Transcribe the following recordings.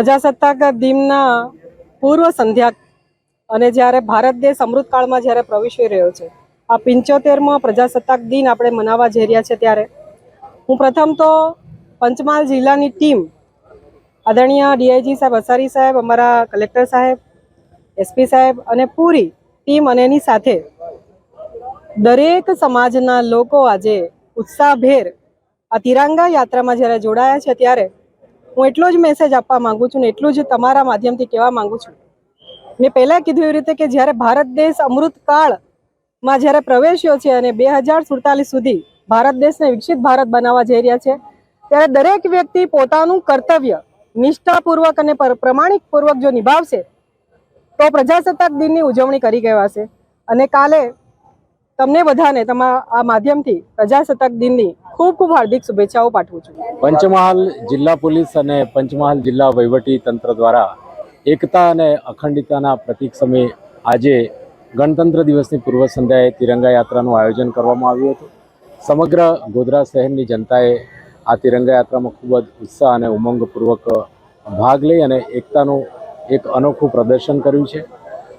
પ્રજાસત્તાક દિનના પૂર્વ સંધ્યા અને જ્યારે ભારત દેશ અમૃતકાળમાં જ્યારે પ્રવેશી રહ્યો છે, આ પંચોતેરમાં પ્રજાસત્તાક દિન આપણે મનાવવા જઈ રહ્યા છે ત્યારે. હું પ્રથમ તો પંચમહાલ જિલ્લાની ટીમ, આદરણીય ડીઆઈજી સાહેબ, અસારી સાહેબ, અમારા કલેક્ટર સાહેબ, એસપી સાહેબ અને પૂરી ટીમ અને એની સાથે દરેક સમાજના લોકો આજે ઉત્સાહભેર આ તિરંગા યાત્રામાં જ્યારે જોડાયા છે ત્યારે હું એટલો જ મેસેજ આપવા માંગુ છું ને એટલું જ તમારા માધ્યમથી કહેવા માંગુ છું. મેં પહેલાં કીધું એવી રીતે કે જ્યારે ભારત દેશ અમૃતકાળમાં જ્યારે પ્રવેશ્યો છે અને બે હજાર સુડતાલીસ સુધી ભારત દેશને વિકસિત ભારત બનાવવા જઈ રહ્યા છે, ત્યારે દરેક વ્યક્તિ પોતાનું કર્તવ્ય નિષ્ઠાપૂર્વક અને પર- પ્રમાણિકપૂર્વક જો નિભાવશે, તો પ્રજાસત્તાક દિનની ઉજવણી કરી કહેવાશે. અને કાલે તમને બધાને તમારા આ માધ્યમથી પ્રજાસત્તાક દિનની ખૂબ ખૂબ હાર્દિક શુભેચ્છાઓ પાઠવું છું. પંચમહાલ જિલ્લા પોલીસ અને પંચમહાલ જિલ્લા વહીવટી તંત્ર દ્વારા એકતા અને અખંડિતતાના પ્રતીક સમયે આજે ગણતંત્ર દિવસની પૂર્વ સંધ્યાએ તિરંગા યાત્રાનું આયોજન કરવામાં આવ્યું હતું. સમગ્ર ગોધરા શહેરની જનતાએ આ તિરંગા યાત્રામાં ખૂબ જ ઉત્સાહ અને ઉમંગપૂર્વક ભાગ લઈ અને એકતાનું એક અનોખું પ્રદર્શન કર્યું છે.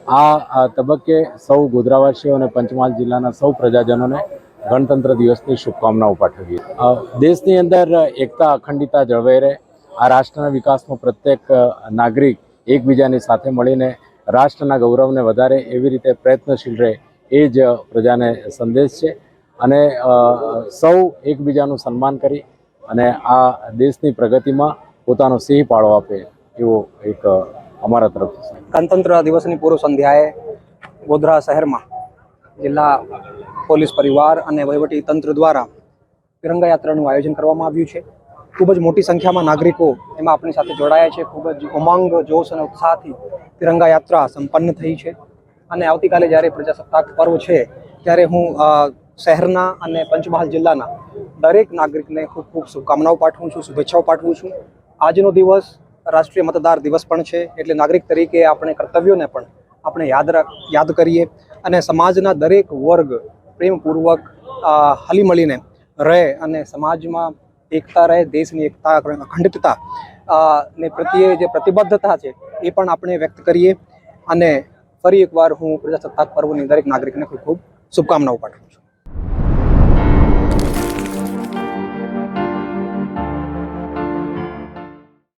આ તબક્કે સૌ ગોધરાવાસીઓ અને પંચમહાલ જિલ્લાના સૌ પ્રજાજનોને ગણતંત્ર દિવસની શુભકામનાઓ પાઠવીએ. દેશની અંદર એકતા અખંડિતા જળવાઈ રહે. આ રાષ્ટ્રના વિકાસમાં પ્રત્યેક નાગરિક એકબીજાની સાથે મળીને રાષ્ટ્રના ગૌરવને વધારે એવી રીતે પ્રયત્નશીલ રહે એ જ પ્રજાને સંદેશ છે. અને સૌ એકબીજાનું સન્માન કરી અને આ દેશની પ્રગતિમાં પોતાનો સિંહ પાળો આપે એવો એક અમારા તરફથી ગણતંત્ર દિવસની પૂર્વ સંધ્યાએ ગોધરા શહેરમાં જિલ્લા પોલીસ પરિવાર અને વહીવટી તંત્ર દ્વારા તિરંગા યાત્રાનું આયોજન કરવામાં આવ્યું છે. ખૂબ જ મોટી સંખ્યામાં નાગરિકો એમાં આપણી સાથે જોડાયા છે. ખૂબ જ ઉમંગ, જોશ અને ઉત્સાહથી તિરંગા યાત્રા સંપન્ન થઈ છે. અને આવતીકાલે જ્યારે પ્રજાસત્તાક પર્વ છે, ત્યારે હું શહેરના અને પંચમહાલ જિલ્લાના દરેક નાગરિકને ખૂબ ખૂબ શુભકામનાઓ પાઠવું છું, શુભેચ્છાઓ પાઠવું છું. આજનો દિવસ રાષ્ટ્રીય મતદાર દિવસ પણ છે. એટલે નાગરિક તરીકે આપણે કર્તવ્યોને પણ આપણે યાદ રાખ, યાદ કરીએ અને સમાજના દરેક વર્ગ પ્રેમપૂર્વક હલીમળીને રહે અને સમાજમાં એકતા રહે, દેશની એકતા અખંડિતતા ને પ્રત્યે જે પ્રતિબદ્ધતા છે એ પણ આપણે વ્યક્ત કરીએ અને ફરી એકવાર હું પ્રજાસત્તાક પર્વની દરેક નાગરિકને ખૂબ ખૂબ શુભકામનાઓ પાઠવું છું.